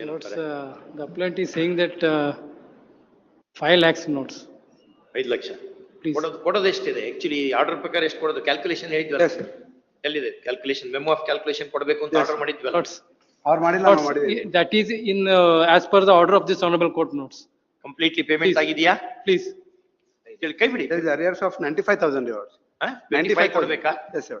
Notes, uh, the appellant is saying that uh, five lakhs notes. ಐದು lakhs. Please. ಕೊಡೋದು ಕೊಡೋದು ಎಷ್ಟಿದೆ actually order ಪ್ರಕಾರ ಎಷ್ಟು ಕೊಡೋದು ಕ್ಯಾಲ್ಕುಲೇಷನ್ ಹೇಳಿದ್ವಲ್ಲ Yes, sir. ಎಲ್ಲಿದೆ ಕ್ಯಾಲ್ಕುಲೇಷನ್ ಮೆಮೋ ಆಫ್ ಕ್ಯಾಲ್ಕುಲೇಷನ್ ಕೊಡಬೇಕು ಅಂತ Yes. Order ಮಾಡಿದ್ವಲ್ಲ Notes. ಅವ್ರು ಮಾಡಿಲ್ಲ ನಾವು Notes, ಮಾಡಿದ್ವಿ i- That is in, uh, as per the order of this honorable court notes. Completely payment. Please. ಆಗಿದೆಯಾ Please. ಹೇಳಿ ಕೈ ಬಿಡಿ there is arrears of ninety-five thousand yours. Twenty five ಕೊಡ್ಬೇಕಾ Yes, sir.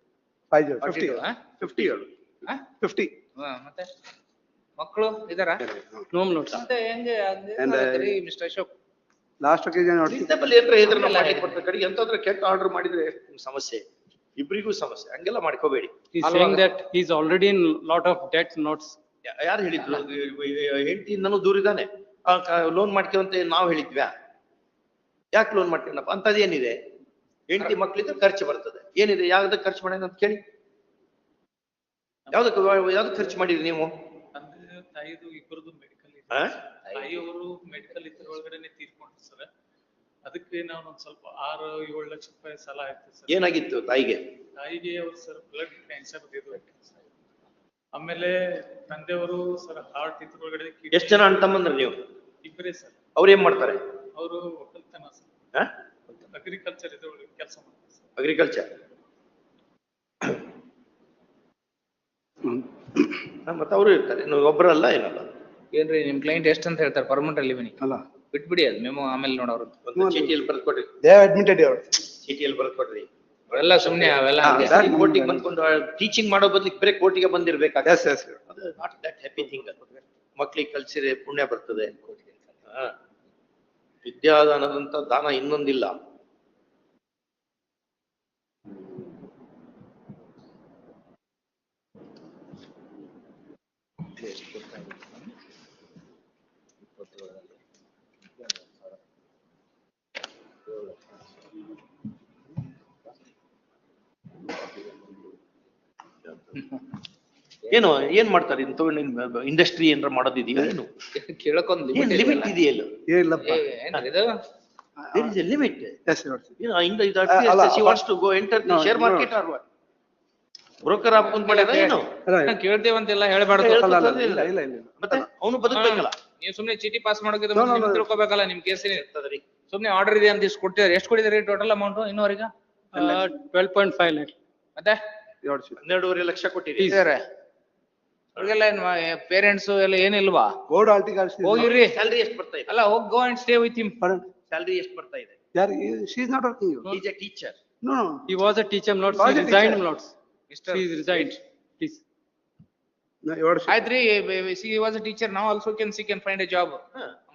Five years, fifty 42, years. ಆ? Fifty years. ಆ? Fifty. ಹಾ, ಮತ್ತೆ? ಮಕ್ಕಳು ಇದಾರ ನೋಮ್ ನೋಟ್ಸ್ ಮತ್ತೆ ಹೆಂಗೆ And, uh, mister Ashok? Last occasion ನೋಡಿ Reasonable ಏನ್ರ ಇದ್ರನ್ನ ಮಾಡ್ಲಿಕ್ಕೆ ಬರ್ತದೆ ಕಡೆಗೆ ಎಂತಾದ್ರೂ ಕೆಟ್ಟ ಆರ್ಡರ್ ಮಾಡಿದ್ರೆ ಸಮಸ್ಯೆ. ಇಬ್ರಿಗೂ ಸಮಸ್ಯೆ. ಹಂಗೆಲ್ಲ ಮಾಡ್ಕೋಬೇಡಿ. Saying that he's already in lot of debt notes. ಯಾ- ಯಾರು ಹೇಳಿದ್ರು? ಹೆಂಡತಿಯಿಂದನೂ ದೂರ ಇದ್ದಾನೆ. ಲೋನ್ ಮಾಡ್ಕೊಂತ ನಾವ್ ಹೇಳಿದ್ವ್ಯಾ ಯಾಕೆ ಲೋನ್ ಮಾಡ್ತೀನಪ್ಪ ಅಂತದೇನಿದೆ ಹೆಂಡತಿ ಮಕ್ಳಿದ್ರೆ ಖರ್ಚು ಬರ್ತದೆ. ಏನಿದೆ ಯಾವ್ದಕ್ಕೆ ಖರ್ಚು ಮಾಡಿದ ಅಂತ ಕೇಳಿ. ಯಾವ್ದಕ್ಕೆ ಯಾವ್ದಕ್ಕೆ ಖರ್ಚು ಮಾಡಿದ್ರಿ ನೀವು? ತಂದೆ ತಾಯಿದು ಇಬ್ಬರದು ಮೆಡಿಕಲ್ ಇದೆ ಆ? ತಾಯಿಯವರು ಮೆಡಿಕಲ್ ಇದ್ರೊಳಗಡೆನೆ ತೀರ್ಕೊಂಡ್ರು ಸರ್. ಅದಕ್ಕೆ ನಾವು ಒಂದ್ ಸ್ವಲ್ಪ ಆರು ಏಳು ಲಕ್ಷ ರೂಪಾಯಿ ಸಾಲ ಆಯ್ತು ಸರ್. ಏನಾಗಿತ್ತು ತಾಯಿಗೆ? ತಾಯಿಗೆ ಅವ್ರು ಸರ್ ಬ್ಲಡ್ ಕ್ಯಾನ್ಸರ್ ಇದು ಆಮೇಲೆ ತಂದೆಯವರು ಸರ್ ಹಾರ್ಟ್ ಇದ್ರೊಳಗಡೆ kidney- ಎಷ್ಟ್ ಜನ ಅಣ್ಣ ತಮ್ಮಂದ್ರ ನೀವು? ಇಬ್ಬರೇ ಸರ್. ಅವ್ರು ಏನ್ ಮಾಡ್ತಾರೆ? ಅವರು ಒಕ್ಕಲ್ತನ ಸರ್. ಅಗ್ರಿಕಲ್ಚರ್ ಇದ್ರೊಳಗೆ ಕೆಲಸ ಮಾಡ್ತಾರೆ. ಅಗ್ರಿಕಲ್ಚರ್ ಮತ್ತೆ ಅವರು ಇರ್ತಾರೆ. ಒಬ್ಬರಲ್ಲ ಏನಲ್ಲ. ಏನ್ರಿ ನಿಮ್ ಕ್ಲೈಂಟ್ ಎಷ್ಟ್ ಅಂತ ಹೇಳ್ತಾರೆ? ಪರ್ಮನೆಂಟ್ ಅಲ್ಲಿ ಅಲ್ಲ. ಬಿಟ್ಬಿಡಿ ಅದು ಮೆಮೊ ಆಮೇಲೆ ನೋಡೋರು ಒಂದು ಚೀಟಿಯಲ್ಲಿ ಬರ್ದ್ ಕೊಡ್ರಿ. ಅಡ್ಮಿಟೆಡ್ admitted ಚೀಟಿಯಲ್ಲಿ ಬರ್ದ್ ಕೊಡ್ರಿ. ಅವೆಲ್ಲ ಸುಮ್ನೆ ಅವೆಲ್ಲ ಕೋರ್ಟಿಗೆ ಬಂದ್ಕೊಂಡು ಟೀಚಿಂಗ್ ಮಾಡೋ ಬದಲಿಗೆ ಬೇರೆ ಕೋರ್ಟಿಗೆ ಬಂದಿರ್ಬೇಕಾಗ Yes, yes, sir. ಅದು ನಾಟ್ ದಟ್ ಹ್ಯಾಪಿ ಥಿಂಗ್ ಮಕ್ಳಿಗೆ ಕಲ್ಸಿದ್ರೆ ಪುಣ್ಯ ಬರ್ತದೆ. ವಿದ್ಯಾದಾನದಂತ ದಾನ ಇನ್ನೊಂದಿಲ್ಲ. ಏನು ಏನ್ ಮಾಡ್ತಾರೆ ಇಂತ ಇಂಡಸ್ಟ್ರಿ ಏನಾರ ಮಾಡೋದಿದೆಯಾ ಏನು ಕೇಳಕ್ಕೊಂದ್ ಲಿಮಿಟ್ ಇದೆಯಲ್ಲ? ಇಲ್ಲಪ್ಪ ಇದು there is a limit Yes, yours. You know, in the, it to go enter no. market or what? Broker ಆಗ್ಕೊಂಡ್ ಮಾಡ್ಯಾರ ಏನು? ಕೇಳ್ತೇವಂತೆಲ್ಲ ಹೇಳ್ಬಾರ್ದು ಇಲ್ಲ, ಇಲ್ಲ, ಇಲ್ಲ. ಮತ್ತೆ ಅವನು ಬದುಕಬೇಕಲ್ಲ ನೀವು ಸುಮ್ನೆ ಚೀಟಿ ಪಾಸ್ ಮಾಡೋಕೆ. ತಿಳ್ಕೊಬೇಕಲ್ಲ ನಿಮ್ ಕೇಸಿನ ಇರ್ತದ್ರಿ. ಸುಮ್ನೆ ಆರ್ಡರ್ ಇದೆ ಅಂತ ಇಷ್ಟು ಕೊಟ್ಟಿದ್ದಾರೆ ಎಷ್ಟು ಕೊಟ್ಟಿದ್ದಾರೆ total amount ಇನ್ನೂವರೆಗ twelve point five lakh lakh. ಎರಡು ಸೀಟ್ ಹನ್ನೆರಡೂವರೆ ಲಕ್ಷ ಕೊಟ್ಟಿರಿ. ಸರಿ ಅವ್ರಿಗೆಲ್ಲ ಏನು ಪೇರೆಂಟ್ಸ್ ಎಲ್ಲ ಏನಿಲ್ವಾ? ಗೋಡ್ ಆಲ್ಟಿ ಹೋಗಿರಿ ಸ್ಯಾಲ್ರಿ ಎಷ್ಟು ಬರ್ತಾ ಇದೆ? ಅಲ್ಲ ಹೋಗಿ go and stay with him salary ಎಷ್ಟು ಬರ್ತಾ ಇದೆ? ಯಾರು she is not working teacher no no see resign mister find a job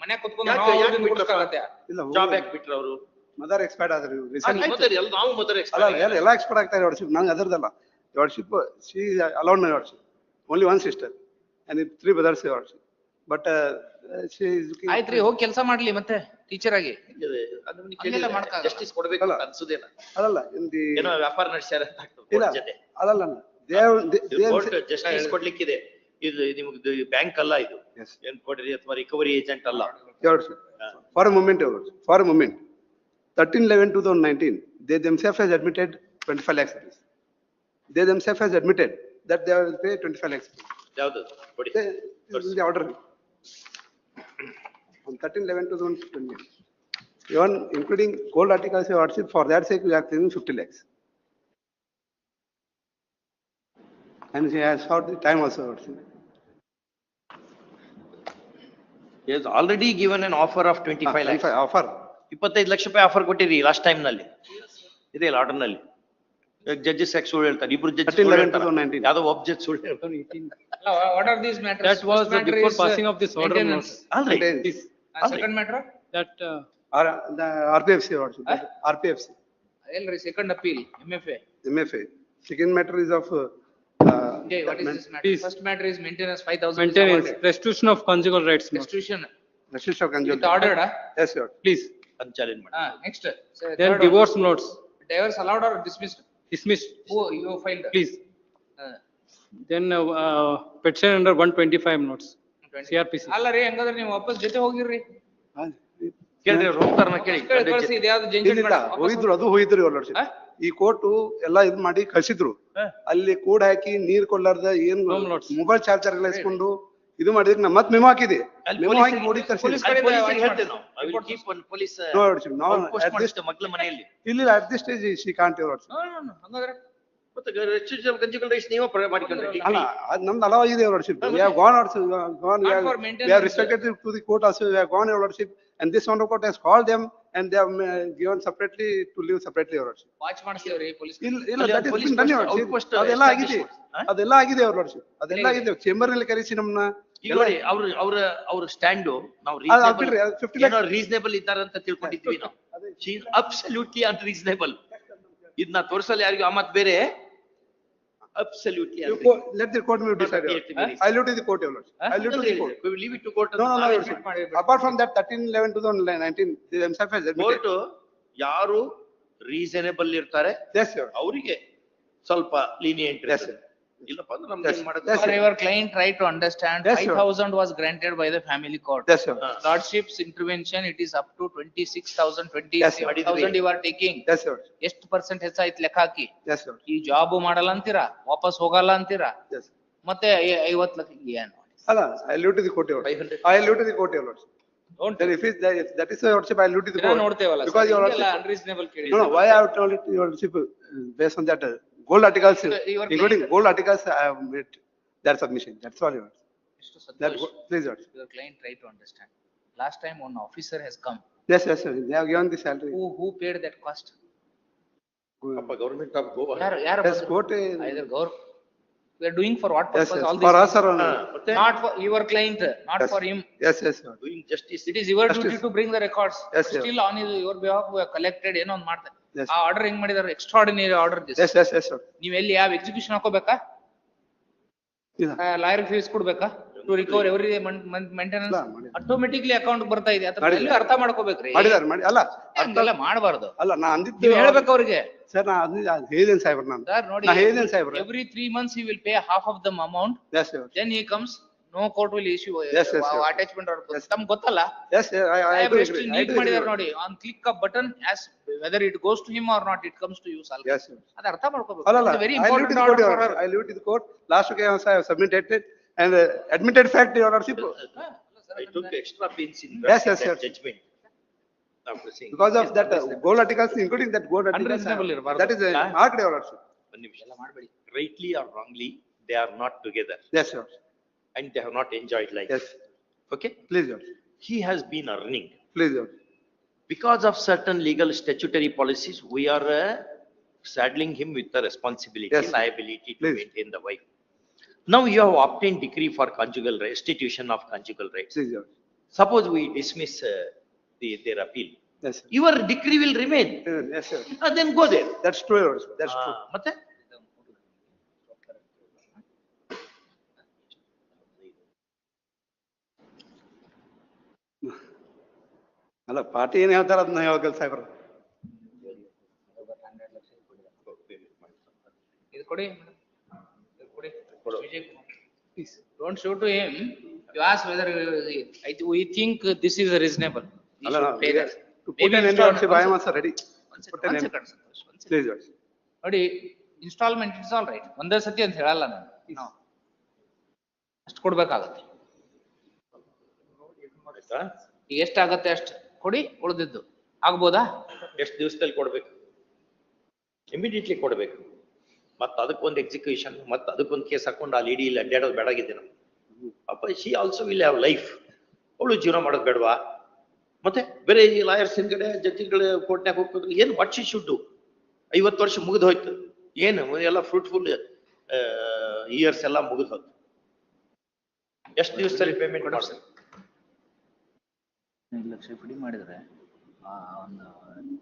ಮನೆ ಕೂತ್ಕೊಂಡು ನಾವು ಜಾಬ್ ಯಾಕೆ ಬಿಟ್ರು ಅವರು? ಮದರ್ ಎಕ್ಸ್ಪರ್ಟ್ ಆದ್ರಿ ರೀಸೆಂಟ್ ಮದರ್ ಎಲ್ಲ ನಾವು ಮದರ್ ಎಕ್ಸ್ಪರ್ಟ್ ಅಲ್ಲ ಎಲ್ಲ ಎಲ್ಲ ಎಕ್ಸ್ಪರ್ಟ್ ಆಗ್ತಾರೆ ನೋಡಿ ಸಿ ನಂಗೆ ಅದರದಲ್ಲ ಎಲ್ಲ see my wardship only one sister and three brothers wardship but she ಆಯ್ತ್ರಿ ಹೋಗಿ ಕೆಲಸ ಮಾಡ್ಲಿ ಮತ್ತೆ ಟೀಚರ್ ಆಗಿ ಇದೆ. ಅದನ್ನ ನೀವು ಹಂಗೆಲ್ಲ ಕೇಳಿದ್ರೆ ಮಾಡಕ್ಕಾಗಲ್ಲ. justice ಕೊಡ್ಬೇಕು ಅಲ್ಲ. ಅಂತ ಅನ್ಸುದೇನ? ಅದಲ್ಲ ಇನ್ ದಿ ಏನೋ ವ್ಯಾಪಾರ ನಡೆಸ್ಯಾರ ಅಂತ ಆಗ್ತದೆ ಇಲ್ಲ court ಜೊತೆ. ಅದಲ್ಲ ದೇವ್ ಕೋರ್ಟ್ ಜಸ್ಟಿಸ್ ಕೊಡ್ಲಿಕ್ಕಿದೆ ಇದು ನಿಮ್ಗೆ ಬ್ಯಾಂಕ್ ಅಲ್ಲ ಇದು Yes. ಏನ್ ಕೊಡ್ರಿ ಅಥವಾ ರಿಕವರಿ ಏಜೆಂಟ್ ಅಲ್ಲ for moment for a moment thirteen eleven two thousand nineteen they themselves has admitted twenty five lakhs rupees. They themselves has admitted that they will pay twenty five lakhs ಯಾವ್ದು ಕೊಡಿ They, this is the order. On thirteen eleven two thousand twenty. Even including gold articles of hardship, for that sake, we are claiming fifty lakhs. And she has sought the time also hardship. is already given an offer of twenty five lakhs Offer. ಇಪ್ಪತ್ತೈದು ಲಕ್ಷ ರೂಪಾಯಿ offer ಕೊಟ್ಟಿರಿ last time ನಲ್ಲಿ ಇದೆ ಇಲ್ಲ order ನಲ್ಲಿ Judges ಯಾಕೆ ಸುಳ್ಳು ಹೇಳ್ತಾರೆ ಇಬ್ರು ಜಡ್ಜ್ 13, 11, 2019. ಯಾವ್ದೋ ಒಬ್ಬ ಜಡ್ಜ್ ಸುಳ್ಳು ಹೇಳ್ತಾರೆ 2018. ಅಲ್ಲ what are these matters That was before passing of this order, Lords. ಅಲ್ರಿ Contains Please, second matter that, uh, R, the RPFC hardship, RPFC, ಎಲ್ರಿ second appeal M F A MFA. Second matter is of uh, uh, Jay, what is this matter? Please. First matter is maintenance, five thousand. Maintenance, restitution of conjugal rights, my lord. Restitution, Restitution of conjugal. it ordered, ah? Yes, your lordship. Please. ಅದ್ challenge ಮಾಡಿ Ah, next. So, Then third one. divorce notes, Divorce allowed or dismissed? Dismissed, Oh, you filed? please. Uh, Then uh, uh, petition under one twenty-five notes, 20. CRPC. ಅಲ್ಲ ರೀ ಹಂಗಾದ್ರೆ ನೀವು ವಾಪಸ್ ಜೊತೆ ಹೋಗಿರ್ರಿ ಹಾ, ಕೇಳ್ರಿ ಅವ್ರು ಹೋಗ್ತಾರನ ಕೇಳಿ ಕಳ್ಸಿ, ಕಳ್ಸಿ, ಇದ್ಯಾವ್ದು ಜಂಜಟ್ ಇಲ್ಲ, ಬೇಡ. ವಾಪಸ್ ಹೋಗಿದ್ರು ಅದು ಹೋಗಿದ್ರು? ಈ ಕೋರ್ಟು ಎಲ್ಲ ಇದ್ ಮಾಡಿ ಕಳ್ಸಿದ್ರು ಅಲ್ಲಿ ಕೂಡ ಹಾಕಿ ನೀರ್ ಕೊಡ್ಲಾರ್ದ ಏನ್ ಮೊಬೈಲ್ ಚಾರ್ಜರ್ ಎಲ್ಲ ಇಸ್ಕೊಂಡು ಇದು ಮಾಡಿದ್ರೆ ನಮ್ಮ ಮತ್ತೆ ಮೆಮೋ ಹಾಕಿದೆ. ಕಂಡೀಷನ್ ನೀವು ಪ್ರಮಾದಿಕೊಂಡಿದ್ದೀರಾ ಇಲ್ಲ ಅಟ್ ಡನ್ ಸ್ಟೇಜ್ ಶ್ರೀಕಾಂತ್ ಆಗಿದೆ. ಅದೆಲ್ಲ ಆಗಿದೆ ಅದೆಲ್ಲ ಆಗಿದೆ. ಚೇಂಬರ್ನಲ್ಲಿ ಕರೆಸಿ ನಮ್ಮನ ಏನೋ ಅವರು ಅವರ ಸ್ಟ್ಯಾಂಡು ನಾವು ಅಂತ ತಿಳ್ಕೊಂಡಿದ್ದೀವಿ ನೋ ಅಬ್ಸಲ್ಯೂಟ್ಲಿ ಯಾರಿಗೂ ಬೇರೆ. ದಿ ಐ ಟು ಯಾರು ರೀಸನೇಬಲ್ ಇರ್ತಾರೆ? ಅವರಿಗೆ ಸ್ವಲ್ಪ ಲೀನಿಯೆಂಟ್ ಇಲ್ಲಪ್ಪ ಅಂದ್ರೆ ನಮ್ಗೆ Yes. ಏನ್ ಮಾಡಕ್ Yes, For sir. your client try to understand, Yes, five sir. thousand was granted by the family court. yes, your, ಹಾ. Lordship's intervention, it is up to twenty-six thousand, Yes, sir. thousand you are taking. ಎಷ್ಟು percent ಹೆಚ್ಚಾಯ್ತು ಲೆಕ್ಕ ಹಾಕಿ ಈ job ಮಾಡಲ್ಲ ಅಂತೀರಾ ವಾಪಸ್ ಹೋಗಲ್ಲ ಅಂತೀರಾ. ಮತ್ತೆ ಐ- ಐವತ್ ಲಕ್ಷ ಏನು ಅಲ್ಲ, Five hundred. Court, your lordship. Then if it, if that is your lordship, I allude the ದಿನ court. ನೋಡ್ತೇವಲ್ಲ Because your lordship, ಅನ್ರೀಸನೇಬಲ್ ಕೇಳಿ no, no, why I have told it your lordship, uh, based on that, uh, gold articles, You- you are including playing- gold articles, I have made their submission, that's all, your lordship. ಎಷ್ಟು That, Santhosh go- please, your lordship. your client try to understand last time one officer has come Yes, yes, sir, they have given the salary. who who paid that cost ಅಪ್ಪ government of Goa ಯಾರು ಯಾರು Yes, court, uh, either gov we are doing for what yes, purpose yes, all for this us or only. ಮತ್ತೆ not for your client not Yes. for him Yes, yes, sir. Doing justice it is your Justice. duty to bring the records Yes, sir. still on his- your behalf we have collected ಏನೋ ಒಂದ್ ಮಾಡ್ತಾರೆ Yes. ಆ order ಹೆಂಗ್ ಮಾಡಿದಾರೆ? Extraordinary order Yes, yes, yes, sir. ನೀವ್ ಎಲ್ಲಿ ಯಾವ execution ಹಾಕೋಬೇಕಾ? ಇಲ್ಲ. ಲಾಯರ್ ಫೀಸ್ ಕೊಡ್ಬೇಕಾ? ಟು ರಿಕವರ್ ಎವ್ರಿ ಮೇಂಟೆನೆನ್ಸ್ ಇಲ್ಲ, ಮಾಡಿಲ್ಲ. ಆಟೋಮೆಟಿಕ್ಲಿ ಅಕೌಂಟ್ ಬರ್ತಾ ಇದೆ. ಅಥವಾ ಮಾಡಿಲ್ಲ. ಎಲ್ಲೂ ಅರ್ಥ ಮಾಡ್ಕೋಬೇಕ್ರಿ. ಮಾಡಿದಾರೆ ಮಾಡಿ ಅಲ್ಲ ಹಂಗೆಲ್ಲ ಮಾಡಬಾರ್ದು. ಅಲ್ಲ ನಾ ಅಂದಿದ್ದು ನೀವ್ ಹೇಳ್ಬೇಕು ಅವ್ರಿಗೆ. ಸರ್ ನಾ ಅಂದಿದ್ದು ಅದ್ ಹೇಳಿದೇನ್ ಸಾಹೇಬ್ರ ನಾನು. ಸರ್ ನೋಡಿ ನಾ ಹೇಳಿದೇನ್ ಸಾಹೇಬ್ರ. Every three months you will pay half of the amount yes sir then he comes no court will issue Yes, yes, sir. Attachment Yes. ತಮ್ಗೆ ಗೊತ್ತಲ್ಲ ಎಸ್ ಐ ಐ ಡು ಎಷ್ಟು ಅಗ್ರಿ ಐ ನೀಟ್ ಡು ಮಾಡಿದಾರೆ ನೋಡಿ on click a button as whether it goes to him or not it comes to you shall yes ಅದ ಅರ್ಥ ಮಾಡ್ಕೋಬೇಕು ಅಲ್ಲ ಅಲ್ಲ very I leave to important the court order for I leave to the court ಲಾಸ್ಟ್ಗೆ I have submitted and uh, admitted fact your lordship I took extra pains in Yes, yes, drafting that sir. judgment. After saying. because of that uh, gold articles including that gold articles Unreasonable uh, ಇರ್ಬಾರ್ದು. that is ಹಾ? uh, marked your lordship ಒಂದ್ ನಿಮಿಷ. Rightly or wrongly, they are not together yes sir and they have not enjoyed life. yes Okay? please your He has been earning. please your Because of certain legal statutory policies, we are uh, saddling him with the responsibility, Yes. liability to Please. maintain the wife. Now you have obtained decree for conjugal restitution of conjugal rights. please your Suppose we dismiss uh, the, their appeal. yes sir Your decree will remain. Uh, yes sir Uh, Then go there. that's true your lordship that's true Ah, ಮತ್ತೆ? ಅಲ್ಲ party ಹೇಳ್ತಾರದು ಹೇಳ್ತಾರ ಹೇಳ್ತಾಯ್ಕ ಯಾವ 1000 ಲಕ್ಷ ಕೊಡಿ ಕೊಡಿ madam ಇದು ಕೊಡಿ. ಕೊಡಿ. Show to him you as whether i think this this reasonable. Reasonable ಅನ್ಡರ್ಸಿ ಬಾಯಮ್ಮ ಸರ್ ರೆಡಿ ಪಟ್ ನೋಡಿ ಇನ್ಸ್ಟಾಲ್ಮೆಂಟ್ ಇಸ್ ஆல் ರೈಟ್ ಒಂದೇ ಸತಿ ಅಂತ ಹೇಳಲ್ಲ ನಾನು. ನೋ ಅಷ್ಟ್ ಕೊಡಬೇಕಾಗುತ್ತೆ. ನೋಡಿ ಟೆಸ್ಟ್ ಕೊಡಿ, ಉಳಿದಿದ್ದು. ಆಗ್ಬೋದಾ? ಎಷ್ಟು ದಿವಸದಲ್ಲಿ ಕೊಡ್ಬೇಕು? ಇಮಿಡಿಯೇಟ್ಲಿ ಕೊಡ್ಬೇಕು. ಮತ್ತೆ ಅದಕ್ಕೊಂದು ಎಕ್ಸಿಕ್ಯೂಷನ್ ಮತ್ತೆ ಅದಕ್ಕೊಂದು ಕೇಸ್ ಹಾಕೊಂಡು ಅಲ್ಲಿ ಲೇಡಿ ಇಲ್ಲಿ ಅಡ್ಡಾಡೋದು ಬೇಡಾಗಿದೆ ನಾವು ಅಪ್ಪ she also will have life ಅವಳು ಜೀವನ ಮಾಡೋದು ಬೇಡವಾ? ಮತ್ತೆ ಬೇರೆ ಈ ಲಾಯರ್ಸ್ ಹಿಂದ್ಗಡೆ ಜಡ್ಜಿಗಳ ಕೋರ್ಟ್ನಾಗ ಹೋಗ್ಬೇಕು ಏನು ವಾಟ್ ಶಿ ಶುಡ್ ಐವತ್ತು ವರ್ಷ ಮುಗಿದು ಹೋಯ್ತು. ಏನು, ಎಲ್ಲ ಫ್ರೂಟ್ಫುಲ್ ಇಯರ್ಸ್ ಎಲ್ಲ ಮುಗಿದು ಹೋಯ್ತು. ಎಷ್ಟು ದಿವಸದಲ್ಲಿ ಪೇಮೆಂಟ್ ಮಾಡ್ಬೇಕು? ಐದು ಲಕ್ಷ ಡಿ ಮಾಡಿದರೆ ಆ ಒಂದು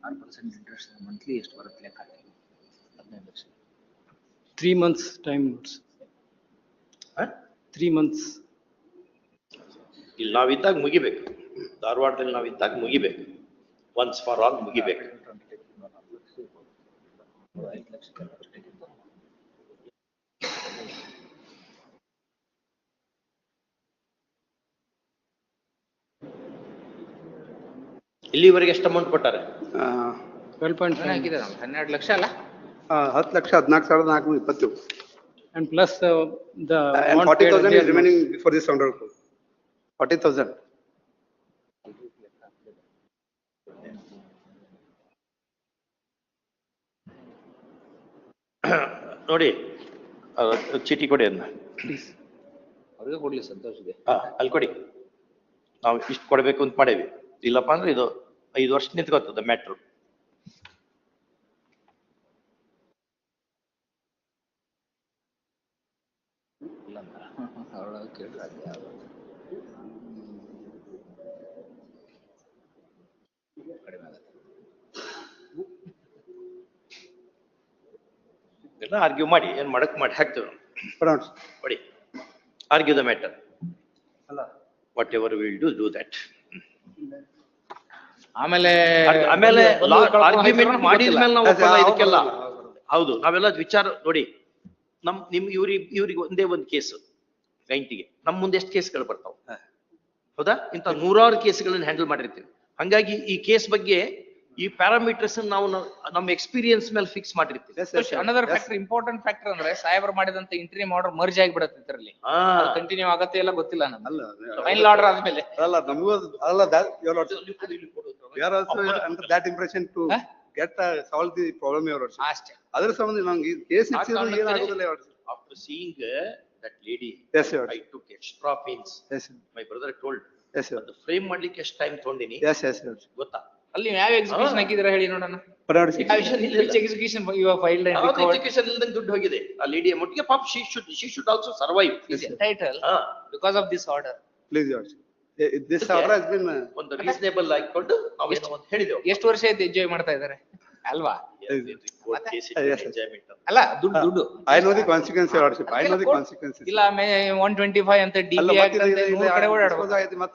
ಆರು ಪರ್ಸೆಂಟ್ ಇಂಟ್ರೆಸ್ಟ್ ಮಂತ್ಲಿ ಎಷ್ಟು ಬರುತ್ತೆ ಲೆಕ್ಕ ಹಾಕಿ ಹದಿನೈದು lakh three months time three months. ಇಲ್ಲಿ ನಾವಿದ್ದಾಗ ಮುಗಿಬೇಕು ಧಾರವಾಡದಲ್ಲಿ ನಾವಿದ್ದಾಗ ಮುಗಿಬೇಕು ಒನ್ಸ್ ಫಾರ್ ಆಲ್ ಮುಗಿಬೇಕು ಇಲ್ಲಿವರೆಗೆ ಎಷ್ಟು ಅಮೌಂಟ್ ಕೊಟ್ಟಾರೆ five. ಹನ್ನೆರಡು ಲಕ್ಷ ಅಲ್ಲ ಹತ್ತು ಲಕ್ಷ ಹದಿನಾಲ್ಕು ಸಾವಿರದ ನಾಲ್ಕು ಇಪ್ಪತ್ತು And plus uh, the. And amount forty paid thousand earlier is remaining for this round. Forty thousand. ನೋಡಿ ಆ, ಚೀಟಿ ಕೊಡಿ ಅದನ್ನ Please. ಅವ್ರಿಗೆ ಕೊಡ್ಲಿ ಸಂತೋಷಿಗೆ ಹಾ ಅಲ್ಲಿ ಕೊಡಿ ನಾವು ಇಷ್ಟು ಕೊಡ್ಬೇಕು ಅಂತ ಮಾಡೇವಿ ಇಲ್ಲಪ್ಪ ಅಂದ್ರೆ ಇದು ಐದು ವರ್ಷ ನಿಂತ್ಕೋತದ ಮ್ಯಾಟ್ರು ಅವಳ ಕೇಳಿದ್ರೆ ಅದೇ ಆಗೋದು. ಕಡಿಮೆ ಆಗುತ್ತೆ. ಎಲ್ಲ ಆರ್ಗ್ಯೂ ಮಾಡಿ ಏನ್ ಮಾಡಕ್ ಮಾಡಿ ಹಾಕ್ತೇವೆ ನಾವು. Pronounce. ಕೊಡಿ ಆರ್ಗ್ಯೂ ದ ಮ್ಯಾಟರ್ ಅಲ್ಲ. Whatever will do do that ಆಮೇಲೆ ಆಮೇಲೆ ಆರ್ಗ್ಯುಮೆಂಟ್ ಮಾಡಿದ್ಮೇಲೆ ನಾವು ಒಪ್ಪಲ್ಲ ಇದಕ್ಕೆಲ್ಲ. ಹೌದು, ನಾವೆಲ್ಲ ವಿಚಾರ ನೋಡಿ ನಮ್ ನಿಮ್ ಇವ್ರಿಗೆ ಇವ್ರಿಗೆ ಒಂದೇ ಒಂದು ಕೇಸ್ ಕ್ಲೈಂಟಿಗೆ ನಮ್ ಮುಂದೆ ಎಷ್ಟು ಕೇಸ್ಗಳು ಬರ್ತಾವ. ಹೌದಾ? ಇಂತ ನೂರಾರು ಕೇಸ್ಗಳನ್ನ ಹ್ಯಾಂಡಲ್ ಮಾಡಿರ್ತೀವಿ. ಹಂಗಾಗಿ ಈ ಕೇಸ್ ಬಗ್ಗೆ ಈ ಪ್ಯಾರಾಮೀಟರ್ಸ್ ನಾವು ನಮ್ಮ ಎಕ್ಸ್ಪೀರಿಯನ್ಸ್ ಮೇಲೆ ಫಿಕ್ಸ್ ಮಾಡಿರ್ತೀವಿ. ಅನದರ್ ಫ್ಯಾಕ್ಟರ್ ಇಂಪಾರ್ಟೆಂಟ್ ಫ್ಯಾಕ್ಟರ್ ಅಂದ್ರೆ ಸಾಯಬರ್ ಮಾಡಿದಂತ ಇಂಟ್ರಿ ಆರ್ಡರ್ ಮರ್ಜ್ ಆಗಿಬಿಡತ್ತೆ ಇದರಲ್ಲಿ. ಕಂಟಿನ್ಯೂ ಆಗತ್ತೆ ಎಲ್ಲ ಗೊತ್ತಿಲ್ಲ ನಮ್ಗೆ. ಅಲ್ಲ. ಫೈನಲ್ ಆರ್ಡರ್ ಆದ್ಮೇಲೆ. ಅಲ್ಲ, ನಮಗೂ ಅಲ್ಲ, that impression to get solve the problem your ವರ್ಷ. ಅಷ್ಟೇ. ಅದ್ರ ಸಂಬಂಧ ನಂಗೆ ಈ ಕೇಸ್ ಇಚ್ಚಿದ್ರು ಏನಾಗುದಿಲ್ಲ, your after seeing that lady yes I. Took extra pains Yes, my brother told yes. Frame ಮಾಡ್ಲಿಕ್ಕೆ ಎಷ್ಟು ಟೈಮ್ ತಗೊಂಡಿನಿ? ಎಸ್ ಎಸ್ ಗೊತ್ತಾ? ಅಲ್ಲಿ ನೀವು ಯಾವ ಎಕ್ಸಿಕ್ಯೂಷನ್ ಹಾಕಿದ್ರೆ ಹೇಳಿ ನೋಡೋಣ. ಎಕ್ಸಿಕ್ಯೂಷನ್ ಇವಾಗ ಯಾವ್ದು ಎಜುಕೇಶನ್ ಇಲ್ದಂಗೆ ದುಡ್ಡು ಹೋಗಿದೆ? ಪಾಪ she should she should also survive title because of this order been, uh, ಒಂದು ರೀಸನೇಬಲ್ ಆಗಿಕೊಂಡು ನಾವೇನೋ ಒಂದು ಹೇಳಿದೆವು. ಎಷ್ಟು ವರ್ಷ ಆಯ್ತು ಎಂಜಾಯ್ ಮಾಡ್ತಾ ಇದ್ದಾರೆ? ಅಲ್ವಾ. ಎಂಜಾಯ್ಮೆಂಟ್ ಅಲ್ಲ ದುಡ್ಡು ದುಡ್ಡು. ಐ. I know the ಅದಕ್ಕೆಲ್ಲ ಇಲ್ಲ ಒನ್ ಟ್ವೆಂಟಿ ಫೈವ್ ಅಂತ ಡಿ ಅಲ್ಲ, ಕಡೆ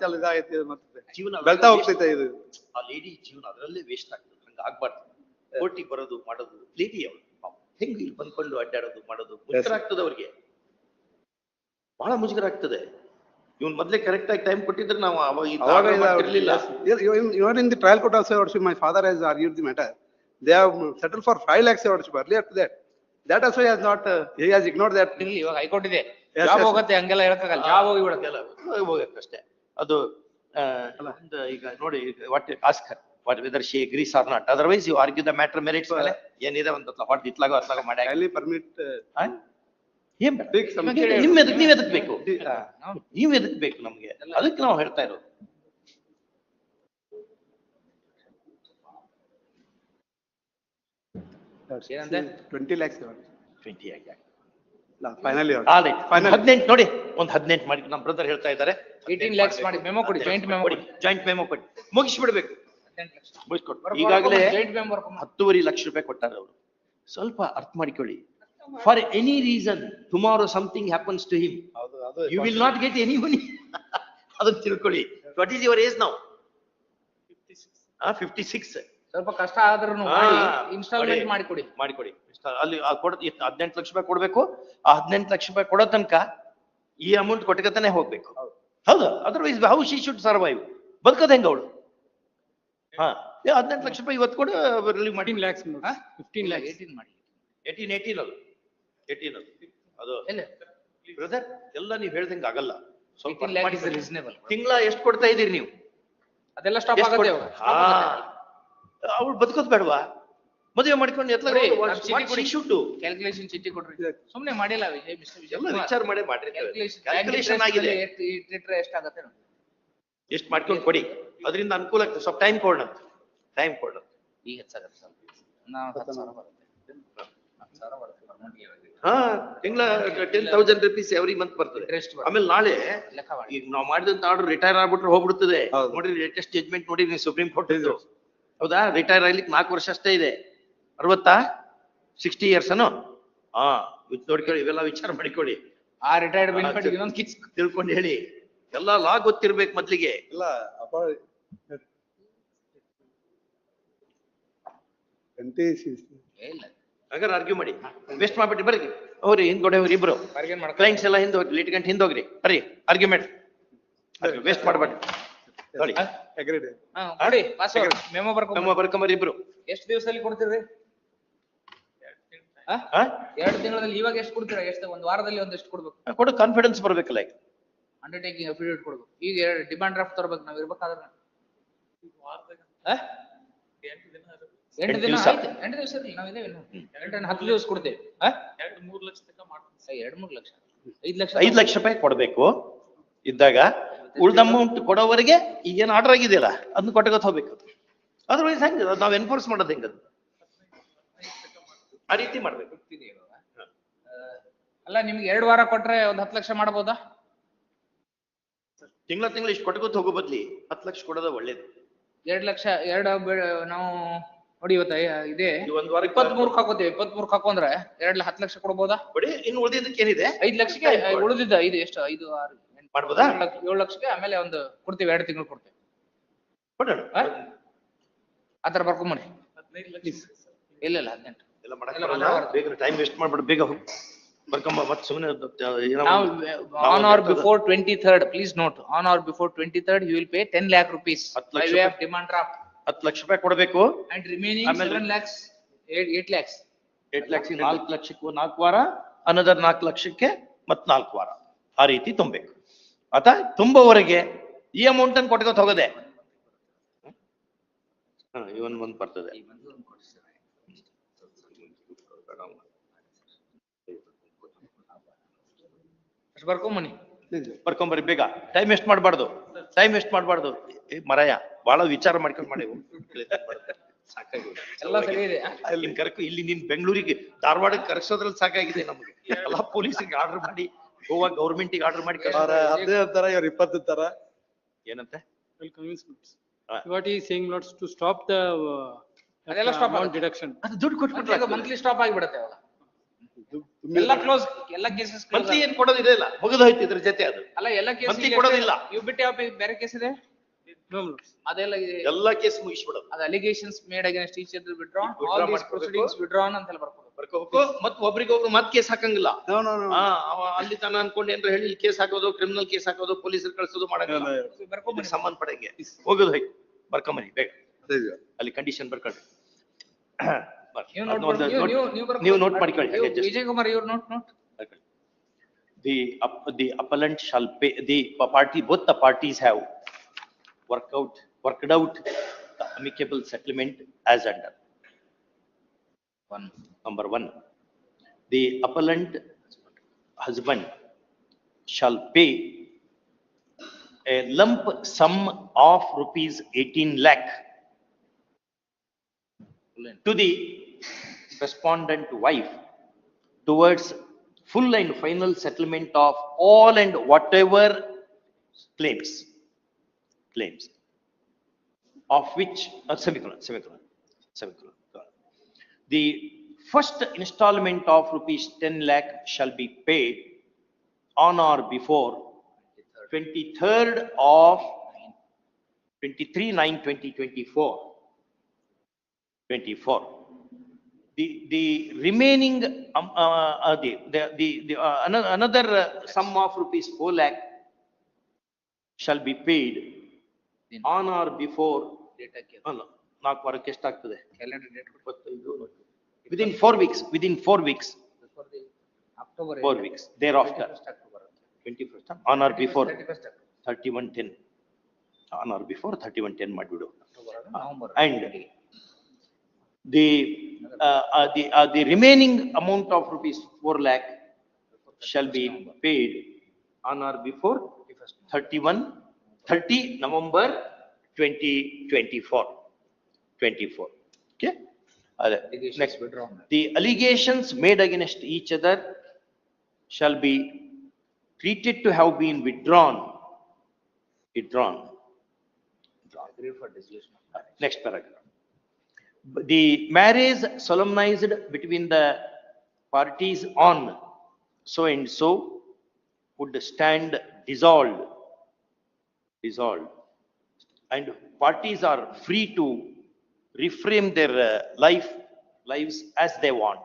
ಅಲ್ಲಿ ಮತ್ತೆ ಜೀವನ ಬೆಳ್ತಾ ಹೋಗ್ತೈತೆ ಇದು. ಆ ಲೇಡಿ ಜೀವನ ಅದರಲ್ಲೇ ವೇಸ್ಟ್ ಆಗ್ತದೆ. ಹಂಗ ಆಗ್ಬಾರ್ದು. ಕೋರ್ಟಿಗೆ ಬರೋದು ಮಾಡೋದು ಲೇಡಿ ಅವ್ರು. ಹೆಂಗ್ ಇಲ್ಲಿ ಬಂದ್ಕೊಂಡು ಅಡ್ಡಾಡೋದು ಮಾಡೋದು ಮುಜುಗರ ಆಗ್ತದೆ ಅವ್ರಿಗೆ. ಬಹಳ ಮುಜುಗರ ಆಗ್ತದೆ. ಇವನ್ ಮೊದ್ಲೇ ಕರೆಕ್ಟ್ ಆಗಿ ಟೈಮ್ ಕೊಟ್ಟಿದ್ರೆ ನಾವು ಅವಾಗ ಇರಲಿಲ್ಲ. Even in the trial court also my father has argued the matter they have settle for five lakhs argued barely at that that also has not he has ignored that. ಇರ್ಲಿ ಇವಾಗ high court ಇದೆ. Job. ಹೋಗತ್ತೆ ಹಂಗೆಲ್ಲ ಹೇಳಕ್ಕಾಗಲ್ಲ. ಯಾವ ಹೋಗಿ ಬಿಡತ್ತೆ. ಎಲ್ಲ ಅಷ್ಟೇ. ಅದು ಈಗ ನೋಡಿ what ask her what whether she agrees or not otherwise you argue the matter merits ಮೇಲೆ. ಏನಿದೆ ಒಂದು ವಾಟ್ ಇತ್ಲಾಗೋ ಅತ್ಲಾಗೋ ಮಾಡಿ. ಅಲ್ಲಿ ಪರ್ಮಿಟ್ ಏನ್ ನಿಮ್- ಎದಕ್ ನೀವ್ ಎದಕ್ ಬೇಕು the, uh, ನೀವ್ ಎದಕ್ ಬೇಕು ನಮ್ಗೆ. ಅದಕ್ಕೆ ನಾವು ಹೇಳ್ತಾ ಇರೋದು. ಟ್ವೆಂಟಿ ಲ್ಯಾಕ್ಸ್. ಟ್ವೆಂಟಿ ಆಗಿ ಫೈನಲಿ. ಹದಿನೆಂಟು ನೋಡಿ. ಒಂದ್ ಹದಿನೆಂಟು ಮಾಡಿ ನಮ್ಮ ಬ್ರದರ್ ಹೇಳ್ತಾ ಇದ್ದಾರೆ. 18 lakhs ಮಾಡಿ, memo ಕೊಡಿ, joint memo ಕೊಡಿ. ಜಾಯಿಂಟ್ ಮೆಮೋ ಕೊಡಿ. ಮುಗಿಸ್ಬಿಡ್ಬೇಕು. ಮುಗಿಸ್ಕೊಟ್ಟು. ಈಗಾಗಲೇ ಹತ್ತುವರೆ ಲಕ್ಷ ರೂಪಾಯಿ ಕೊಟ್ಟಾರೆ ಅವರು. ಸ್ವಲ್ಪ ಅರ್ಥ ಮಾಡಿಕೊಳ್ಳಿ. For any reason tomorrow something happens to him ಅದು you will not get any money ಅದನ್ನ ತಿಳ್ಕೊಳ್ಳಿ. ವಾಟ್ ಈಸ್ ಯುವರ್ ಏಜ್ ನಾವು ಫಿಫ್ಟಿ ಸಿಕ್ಸ್ ಸ್ವಲ್ಪ ಕಷ್ಟ ಆದ್ರೂ ಇನ್ಸ್ಟಾಲ್ಮೆಂಟ್ ಕೊಡಿ. ಮಾಡಿ. ಕೊಡಿ ಮಾಡಿಕೊಡಿ. ಅಲ್ಲಿ ಹದಿನೆಂಟು ಲಕ್ಷ ರೂಪಾಯಿ ಕೊಡಬೇಕು. ಆ ಹದಿನೆಂಟು ಲಕ್ಷ ರೂಪಾಯಿ ಕೊಡೋ ತನಕ ಈ ಅಮೌಂಟ್ ಕೊಟ್ಟಕತ್ತಾನೆ ಹೋಗ್ಬೇಕು. ಹೌದು. Otherwise how she should survive ಬದುಕೋದ್ ಹೆಂಗ ಅವಳು? ಹಾ ಹದಿನೆಂಟು ಲಕ್ಷ ರೂಪಾಯಿ ಇವತ್ತು ಕೊಡು ರಿಲೀವ್ ಮಾಡಿ. Lakhs fifteen lac. 18 ಮಾಡಿ. ಏಯ್ಟೀನ್ ಏಯ್ಟೀನ್ ಅದು. ಏಯ್ಟೀನ್ ಅದು. ಅದು. ಎಲ್ಲ? ಬ್ರದರ್ ಎಲ್ಲ ನೀವ್ ಹೇಳ್ದಂಗ ಆಗಲ್ಲ. ಸ್ವಲ್ಪ 18 lakh is reasonable. ತಿಂಗಳ ಎಷ್ಟು ಕೊಡ್ತಾ ಇದೀರಿ ನೀವು? ಅದೆಲ್ಲ ಸ್ಟಾಪ್ ಆಗುತ್ತೆ ಅವಳು ಬದುಕೋದ್ ಬೇಡವಾ? ಮದುವೆ ಮಾಡ್ಕೊಂಡು ಕೊಡಿ, ನಾನ್ ಚೀಟಿ ಕೊಡಿ. ಶುಡ್ಡು ಕ್ಯಾಲ್ಕುಲೇಷನ್ ಚೀಟಿ ಕೊಡ್ರಿ. ಸುಮ್ನೆ ಮಾಡಿಲ್ಲ ವಿಜಯ್ ಮಿಸ್ಟರ್ ವಿಜಯ್ ಎಲ್ಲ ವಿಚಾರ ಮಾಡೇ ಮಾಡ್ರಿ ಕ್ಯಾಲ್ಕುಲೇಷನ್ ಆಗಿದೆ. ಇಟ್ಟಿಟ್ರೆ ಎಷ್ಟಾಗತ್ತೆ ನೋಡಿ. ಎಷ್ಟು ಮಾಡ್ಕೊಂಡು ಕೊಡಿ. ಅದರಿಂದ ಅನುಕೂಲ ಆಗ್ತದೆ. ಸ್ವಲ್ಪ ಟೈಮ್ ಕೊಡೋಣ ಟೈಮ್ ಕೊಡೋಣ. ಈಗ ಹೆಚ್ಚಾಗತ್ತೆ ಸರ್ ನಾವು ಹತ್ತು ಸಾವಿರ ಬರುತ್ತೆ. ಹತ್ತು ಸಾವಿರ ಬರುತ್ತೆ. ಹಾ ತಿಂಗಳ ten thousand rupees every month ಬರ್ತದೆ. ಆಮೇಲೆ ನಾಳೆ ಲೆಕ್ಕ ಮಾಡಿ. ಈಗ ನಾವು ಮಾಡಿದಂತ ಆರ್ಡರ್ ರಿಟೈರ್ ಆಗ್ಬಿಟ್ರೆ ಹೋಗ್ಬಿಡ್ತದೆ. ನೋಡಿ ಲೇಟೆಸ್ಟ್ ಜಜ್ಮೆಂಟ್ ನೋಡಿ ನೀವು ಸುಪ್ರೀಂ ಕೋರ್ಟ್ ಇದ್ರು ಹೌದಾ? ರಿಟೈರ್ ಆಗ್ಲಿಕ್ಕೆ ನಾಲ್ಕು ವರ್ಷ ಅಷ್ಟೇ ಇದೆ. ಅರವತ್ತಾ? ಸಿಕ್ಸ್ಟಿ ಇಯರ್ಸ್ ಅನು ಹಾ. ಇದ್ ನೋಡ್ಕೊಳ್ಳಿ ಇವೆಲ್ಲ ವಿಚಾರ ಮಾಡಿಕೊಳ್ಳಿ. ಆ ರಿಟೈರ್ಡ್ ಬೆನಿಫಿಟ್ ಇನ್ನೊಂದು ಕಿಚ್ ತಿಳ್ಕೊಂಡು ಹೇಳಿ. ಎಲ್ಲ ಲಾ ಗೊತ್ತಿರ್ಬೇಕು ಮೊದ್ಲಿಗೆ. ಇಲ್ಲ ಹಾಗಾದ್ರೆ ಆರ್ಗ್ಯೂ ಮಾಡಿ. ವೇಸ್ಟ್ ಮಾಡ್ಬಿಟ್ಟು ಬರ್ರಿ. ಹೋಗ್ರಿ ಹಿಂದ್ಗಡೆ ಹೋಗ್ರಿ ಇಬ್ರು. ಕ್ಲೈಂಟ್ಸ್ ಎಲ್ಲ ಹಿಂದ್ ಹೋಗ್ರಿ ಲಿಟಿಗಂಟ್ ಹಿಂದ್ ಹೋಗ್ರಿ. ಬರ್ರಿ ಆರ್ಗ್ಯುಮೆಂಟ್ ವೇಸ್ಟ್ ಮಾಡ್ಬೇಡಿ. ನೋಡಿ. ಮೆಮೋ ಬರ್ಕೊಂಬರ್ರಿ ಇಬ್ರು. ಎಷ್ಟು ದಿವಸದಲ್ಲಿ ಕೊಡ್ತೀರಿ? ಎರಡು ತಿಂಗಳಲ್ಲಿ ಇವಾಗ ಎಷ್ಟು ಕೊಡ್ತೀರಾ? ಎಷ್ಟು ಒಂದು ವಾರದಲ್ಲಿ ಒಂದ್ ಎಷ್ಟು ಕೊಡ್ಬೇಕು ಕೊಡು ಕಾನ್ಫಿಡೆನ್ಸ್ ಬರ್ಬೇಕಲ್ಲ ಈಗ ಅಂಡರ್ಟೇಕಿಂಗ್ ಅಫಿಡೇವಿಟ್ ಕೊಡ್ಬೇಕು. ಈಗ ಎರಡು ಡಿಮಾಂಡ್ ಡ್ರಾಫ್ಟ್ ತರ್ಬೇಕು ನಾವ್ ಇರ್ಬೇಕಾದ್ರೆ? ಎಂಟು ದಿನ ಆಯ್ತು. ಎಂಟು ದಿವಸ ನಾವ್ ಇದೇವೆ ಎರಡು ಎಂಟು ಹತ್ತು ದಿವಸ ಕೊಡ್ತೇವೆ. ಹಾ ಎರಡು ಮೂರ್ ಲಕ್ಷ ತನಕ ಮಾಡ್ತೀವಿ. ಎರಡ್ ಮೂರ್ ಲಕ್ಷ. ಐದ್ ಲಕ್ಷ ಐದ್ ಲಕ್ಷ ರೂಪಾಯಿ ಕೊಡ್ಬೇಕು. ಇದ್ದಾಗ ಉಳ್ದ ಅಮೌಂಟ್ ಕೊಡೋವರೆಗೆ ಈಗೇನ್ ಆರ್ಡರ್ ಆಗಿದೆಯಲ್ಲ ಅದನ್ನ ಕೊಟ್ಟಗೊತ್ ಹೋಗ್ಬೇಕು. ಅದ್ರವೈಸ್ ಹೆಂಗ ನಾವ್ ಎನ್ಫೋರ್ಸ್ ಮಾಡೋದು ಹೆಂಗದು? ಆ ರೀತಿ ಮಾಡ್ಬೇಕು. ಅಲ್ಲ ನಿಮ್ಗೆ ಎರಡು ವಾರ ಕೊಟ್ರೆ ಒಂದ್ ಹತ್ತು ಲಕ್ಷ ಮಾಡ್ಬೋದಾ? ತಿಂಗಳ ತಿಂಗಳ ಇಷ್ಟು ಕೊಟ್ಟಗೊತ್ ಹೋಗೋ ಬದ್ಲಿ. ಹತ್ತು ಲಕ್ಷ ಕೊಡೋದು ಒಳ್ಳೇದು. ಎರಡ್ ಲಕ್ಷ ಎರಡು ನಾವು ನೋಡಿ ಇವತ್ತ ಇದೆ. ಒಂದ್ ವಾರ ಇಪ್ಪತ್ತ್ ಮೂರ್ಕ್ ಹಾಕೋತೀವಿ. ಇಪ್ಪತ್ತ್ ಮೂರ್ಕ್ ಹಾಕೊಂಡ್ರೆ ಎರಡ್ ಹತ್ತು ಲಕ್ಷ ಕೊಡ್ಬೋದಾ? ಕೊಡಿ ಇನ್ನು ಉಳಿದಿದ್ದಕ್ಕೆ ಏನಿದೆ ಐದ್ ಲಕ್ಷಕ್ಕೆ ಉಳಿದಿದ್ದ ಐದು ಎಷ್ಟು? ಐದು ಆರು ಮಾಡಬಹುದಾ ಮಾಡ್ಬೋದಾ? ಏಳು ಲಕ್ಷಕ್ಕೆ ಆಮೇಲೆ ಒಂದು ಕೊಡ್ತೀವಿ ಎರಡು ತಿಂಗಳು ಕೊಡ್ತೀವಿ. ಕೊಡೋಣ. ಆ? ಆತರ ಬರ್ಕೊಂಬಿ ಹದಿನೈದು ಲಕ್ಷ. ಸರ್ ಇಲ್ಲ ಇಲ್ಲ ಹದಿನೆಂಟು. ಎಲ್ಲ ಮಾಡಕ್ ಬೇಗ ಟೈಮ್ ವೇಸ್ಟ್ ಮಾಡ್ಬಿಡ ಬೇಗ ಹೋಗಿ. ಬರ್ಕೊಂಬ ಮತ್ತೆ ಸುಮ್ಮನೆ Now, on or before twenty-third, please note on or before third you will pay ಹತ್ತು by ಲಕ್ಷ way of ರೂಪಾಯಿ. ಕೊಡಬೇಕು ಅಂಡ್ ಹತ್ತು ಲಕ್ಷ ರೂಪಾಯಿ ಏಟ್ and remaining ಆಮೇಲೆ- ಲ್ಯಾಕ್ಸ್ eight lakhs. ಎಂಟ್ ಲಕ್ಷ ನಾಲ್ಕು ಲಕ್ಷಕ್ಕೂ ನಾಲ್ಕು ವಾರ ಅನದರ್ ನಾಲ್ಕು ಲಕ್ಷಕ್ಕೆ ಮತ್ ನಾಲ್ಕು ವಾರ. ಆ ರೀತಿ ತುಂಬಬೇಕು. ಆತ ತುಂಬುವವರೆಗೆ ಈ ಅಮೌಂಟ್ ಅನ್ನು ಕೊಟ್ಕೊತ ಹೋಗದೆ. ಇವನ್ ಒಂದ್ ಬರ್ತದೆ. ಅಷ್ಟ್ ಬರ್ಕೊಂಬನಿ. ಬರ್ಕೊಂಬರಿ ಬೇಗ ಟೈಮ್ ವೇಸ್ಟ್ ಮಾಡಬಾರ್ದು. ಟೈಮ್ ವೇಸ್ಟ್ ಮಾಡಬಾರ್ದು. ಏ ಮರಯ ಬಹಳ ವಿಚಾರ ಮಾಡ್ಕೊಂಡು ಮಾಡಿ. ಸಾಕಾಗಿ ಎಲ್ಲ ಸರಿ ಇದೆ. ಇಲ್ಲಿ ನಿನ್ ಇಲ್ಲಿ ನೀನ್ ಬೆಂಗಳೂರಿಗೆ ಧಾರವಾಡಕ್ಕೆ ಕರ್ಸೋದ್ರಲ್ಲಿ ಸಾಕಾಗಿದೆ ನಮ್ಗೆ. ಎಲ್ಲಾ ಪೊಲೀಸಿಗೆ ಆರ್ಡರ್ ಮಾಡಿ ಗೋವಾ ಗೌರ್ಮೆಂಟಿಗೆ ಆರ್ಡರ್ ಮಾಡಿ ಹದಿನೈದು ತರ ಇವ್ರ ಇಪ್ಪತ್ತು ತರ ಏನಂತೆ? To stop the uh, ಅದೆಲ್ಲ stop amount ಆಗುತ್ತೆ. ಅದು ದುಡ್ಡು ಕೊಟ್ಬಿಟ್ರೆ ಮಂತ್ಲಿ ಸ್ಟಾಪ್ ಆಗಿಬಿಡತ್ತೆ ಅವಾಗ. ಎಲ್ಲ ಕ್ಲೋಸ್, ಎಲ್ಲ ಕೇಸಸ್ ಮಂತ್ರಿ ಮಂತ್ಲಿ ಏನ್ ಕೊಡೋದಿದೆ ಇಲ್ಲ. ಮುಗಿದೋಯ್ತು ಇದ್ರ ಜೊತೆ ಅದು. ಅಲ್ಲ ಎಲ್ಲ ಕೇಸ್ ಮಂತ್ರಿ ಕೊಡೋದಿಲ್ಲ. ಇವ್ ಬಿಟ್ಟು ಯಾವ ಬೇರೆ ಕೇಸ್ ಇದೆ? ಅದೆಲ್ಲ ಎಲ್ಲ ಕೇಸ್ ಮುಗಿಸ್ಬಿಡೋದು ಅದು allegations made against each other withdrawn, Withdraw all these. Proceedings withdrawn ಹೇಳಿ ಬರ್ಕೋಬೇಕು. ಬರ್ಕೋಬೇಕು ಮತ್ ಒಬ್ರಿಗೊಬ್ರು ಮತ್ ಕೇಸ್ ಹಾಕಂಗಿಲ್ಲ. ನೋ ನೋ ನೋ ಆ ಅವ ಅಲ್ಲಿ ತನ ಅನ್ಕೊಂಡು ಏನ್ರ ಹೇಳಿ ಕೇಸ್ ಹಾಕೋದು ಕ್ರಿಮಿನಲ್ ಕೇಸ್ ಹಾಕೋದು ಪೊಲೀಸರು ಕಳ್ಸೋದು ಮಾಡಂಗಿಲ್ಲ. ಬರ್ಕೊಂಬರಿ ಸಂಬಂಧ ಪಡಂಗೆ ಹೋಗೋದು ಹೋಗಿ ಬರ್ಕೊಂಬನಿ ಬೇಗ. ಅಲ್ಲಿ ಕಂಡೀಷನ್ ಬರ್ಕೊಳ್ಳಿ. ನೀವು ಅದ್ನ ನೋಟ್ ಒಂದು ನೀವು note- ನೀವು ನೀವು ಬರ್ಕೊಳ್ಳಿ. ನೀವು ನೋಟ್ ಮಾಡ್ಕೊಳ್ಳಿ ನೀವು ಹಾಗೆ just ವಿಜಯ್ ಕುಮಾರ್ ಇವ್ರು ನೋಟ್ ನೋಟ್ ಬರ್ಕೊಳ್ಳಿ. The up- the appellant shall pay, the party, both the parties have worked out, worked out the amicable settlement as under. One Number one, the appellant husband shall pay a lump sum of rupees eighteen lakh to the respondent wife towards full and final settlement of all and whatever claims, claims, of which, uh, semicolon, semicolon, semicolon. The first installment of rupees ten lakh shall be paid on or before twenty-third of twenty-three nine twenty twenty-four. Twenty-four. The, the remaining, um, uh, uh, the, the, the, the, uh, ano- another uh, sum of rupees four lakh shall be paid on or before, date ಹಾಕಿ ಅಲ್ಲ, ನಾಲ್ಕು ವಾರಕ್ಕೆ ಎಷ್ಟಾಗ್ತದೆ? Calendar date ಇಪ್ಪತ್ತೈದು, within four weeks, within four weeks, October four weeks, thereafter, October twenty-first, on or before first thirty-one ten. On or before thirty-one ten ಮಾಡ್ಬಿಡು. October November And the, uh, uh, the, uh, the remaining amount of rupees four lakh shall be paid on or before thirty-one, thirty November twenty twenty-four. Twenty-four, okay? ಅದೇ, next. The allegations made against each other shall be treated to have been withdrawn. Withdrawn. Next paragraph. The marriage solemnized between the parties on so and so would stand dissolved, dissolved. And parties are free to reframe their uh, life, lives as they want,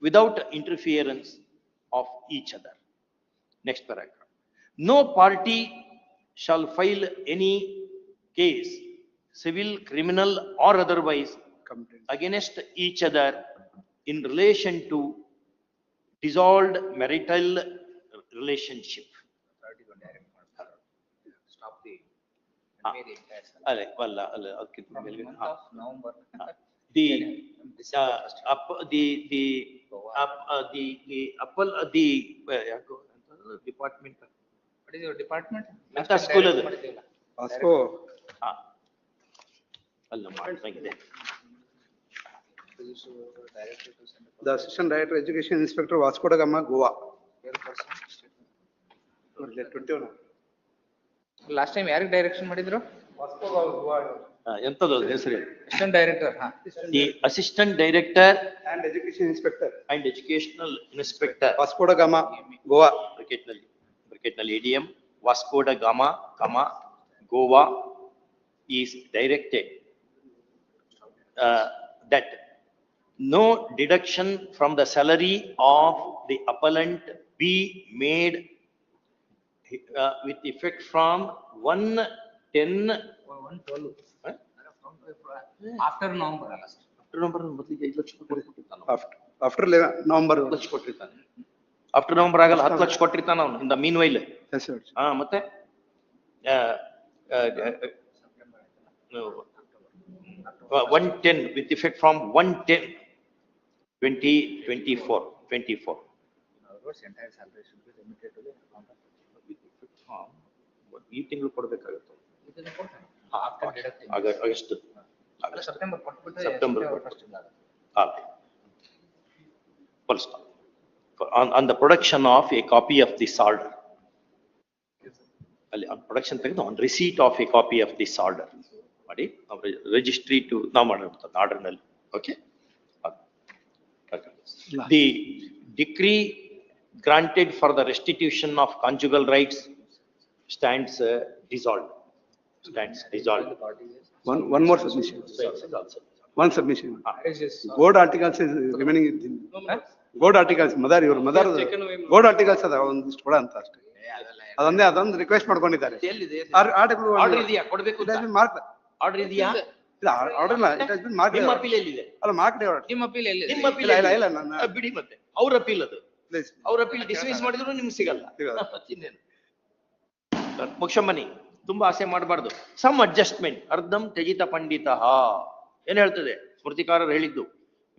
without interference of each other. Next paragraph. No party shall file any case, civil, criminal, or otherwise, against each other in relation to dissolved marital relationship. Stop the. Ah. convey the entire salary. ಅಲ್ಲ, ಅಲ್ಲ, ಅಲ್ಲ, ಅದಕ್ಕಿಂತ From ಮೇಲ್ಗೆ, month ಹಾ. of November. The, December uh, first. up, the, the, Goa. up, uh, the, the, appal, uh, the, uh, ಯಾಕೋ ಅಂತಂದ್ರೆ department. What is your department? ಎಂತ Last time school direct ಅದು? ಮಾಡಿದ್ದೀವಲ್ಲ. ವಾಸ್ಕೋ ಹಾ. ಅಲ್ಲ, ಮಾಡ್ದಂಗಿದೆ. The Assistant Director Education Inspector Vasco da Gama, Goa. person. Twenty-one. Last time ಯಾರಿಗೆ direction ಮಾಡಿದ್ರು? Vasco da Goa. ಆ, ಎಂತದು ಅದು ಹೆಸರು ಹೇಳಿ. ಅಸಿಸ್ಟೆಂಟ್ ಡೈರೆಕ್ಟರ್, ಹಾ. The assistant director And Education Inspector, and educational inspector, Vasco da Gama, Goa. bracket ನಲ್ಲಿ, bracket ನಲ್ಲಿ ADM, Vasco da Gama, comma, Goa is directed uh, that no deduction from the salary of the appellant be made uh, with effect from one ten, One twelve. Huh? After November ಅಲ್ಲ sir. November ಮೊದಲಿಗೆ ಐದು ಲಕ್ಷ ಕೊಟ್ಟಿರ್ತಾನೆ After, after eleven, November. ಹತ್ತು ಲಕ್ಷ ಕೊಟ್ಟಿರ್ತಾನೆ. After November ಆಗಲ್ಲ ಹತ್ತು ಲಕ್ಷ ಕೊಟ್ಟಿರ್ತಾನ ಅವನು in the meanwhile. Yes, sir. ಹಾ, ಮತ್ತೆ? One ten with effect from one ten Twenty twenty four twenty four. In other words, entire salary should be remitted to the account of. ಈ ತಿಂಗಳು ಕೊಡ್ಬೇಕಾಗುತ್ತೆ. ಇದನ್ನ ಕೊಡ್ತಾನೆ. After deducting. ಆಗ August. ಅಲ್ಲ, September ಕೊಟ್ಬಿಟ್ಟು. September September ಕೊಟ್ಟು. first ಇಂದ ಆಗುತ್ತೆ. Full stop. On, on the production of a copy of this order. ಅಲ್ಲಿ ಪ್ರೊಡಕ್ಷನ್ ತೆಗೆದು on receipt of a copy of this order ಮಾಡಿ ರಿಜಿಸ್ಟ್ರಿ ಟು ನಾವು ಮಾಡಿರ್ತದೆ decree granted for the restitution of conjugal rights stands uh, dissolved, stands dissolve One, one more submission. One submission. Board articles is remaining? Board articles, mother, ಇವ್ರ away. board articles ಅದ ಒಂದಿಷ್ಟು ಕೊಡ ಅಂತ ಅಷ್ಟೇ. ಅದೊಂದೇ ಅದೊಂದು request ಮಾಡ್ಕೊಂಡಿದ್ದಾರೆ. ಎಲ್ಲಿದೆ. ಆರ್ಡರ್ ಇದೆಯಾ ಕೊಡಬೇಕು marked. ಆರ್ಡರ್ ಇದೆಯಾ ಇಲ್ಲ. ನಿಮ್ಮ ಅಪೀಲ್ ಎಲ್ಲಿದೆ ಅಲ್ಲ, order. ನಿಮ್ಮ ಅಪೀಲ್ ಎಲ್ಲಿದೆ? ನಿಮ್ಮ ಅಪೀಲ್ ಇಲ್ಲ, ಇಲ್ಲ, ನನ್ನ- ಬಿಡಿ ಮತ್ತೆ ಅವ್ರ ಅಪೀಲ್ ಅದು. ಅವ್ರ ಅಪೀಲ್ ಡಿಸ್ಮಿಸ್ ಮಾಡಿದ್ರು ನಿಮ್ಗೆ ಸಿಗಲ್ಲ. ಇನ್ನೇನು? ತುಂಬಾ ಆಸೆ ಮಾಡಬಾರ್ದು ಸಮ್ ಅಡ್ಜಸ್ಟ್ಮೆಂಟ್ ಅರ್ಧಂ ತ್ಯಜಿತ ಪಂಡಿತ ಏನ್ ಹೇಳ್ತದೆ ಸ್ಮೃತಿಕಾರರು ಹೇಳಿದ್ದು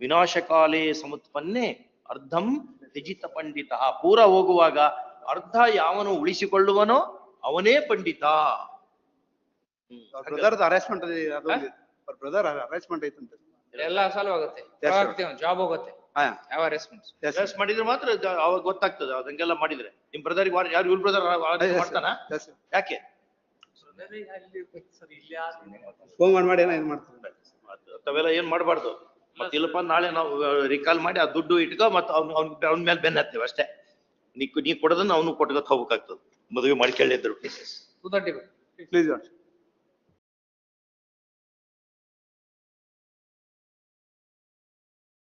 ವಿನಾಶಕಾಲೇ ಸಮತ್ಪನ್ನೆ ಅರ್ಧಂ ತ್ಯಜಿತ ಪಂಡಿತ ಪೂರ ಹೋಗುವಾಗ ಅರ್ಧ ಯಾವನು ಉಳಿಸಿಕೊಳ್ಳುವನೋ ಅವನೇ ಪಂಡಿತ ಹ್ಮ್. ಅದು ಅವ್ರ brother harassment ಐತಂತೆ. ಎಲ್ಲ ಸಾಲು ಆಗುತ್ತೆ. ಜಾಬ್ ಹೋಗುತ್ತೆ. ಯಾವ harassments? yes, ಮಾಡಿದ್ರೆ ಮಾತ್ರ ಜ- ಅವಾಗ ಗೊತ್ತಾಗ್ತದೆ ಅದಂಗೆಲ್ಲ ಮಾಡಿದ್ರೆ ನಿಮ್ ಬ್ರದರ್ ಯಾರು ಇವ್ರ ಬ್ರದರ್. ಮಾಡ್ತಾನ. ಯಾಕೆ ಫೋನ್ ಮಾಡಿ ಮಾಡಿ ಏನೋ ಇದು ಮಾಡ್ತಾರೆ. ತಾವೆಲ್ಲ ಏನ್ ಮಾಡಬಾರ್ದು ಮತ್ತೆ ಇಲ್ಲಪ್ಪ ನಾಳೆ ನಾವು ರಿಕಾಲ್ ಮಾಡಿ ಆ ದುಡ್ಡು ಇಟ್ಕೊ ಮತ್ತೆ ಅವ್ನ ಅವ್ನ ಅವ್ನ ಮೇಲೆ ಬೆನ್ನ ಹತ್ತೇವೆ ಅಷ್ಟೇ ನೀ ನೀ ಕೊಡೋದನ್ನ ಅವನು ಕೊಟ್ಕೊತ ಹೋಗ್ಬೇಕಾಗ್ತದೆ ಮದುವೆ ಮಾಡ್ಕೊಳ್ಳಿದ್ರು Two ಪ್ಲೀಸ್ Please, your-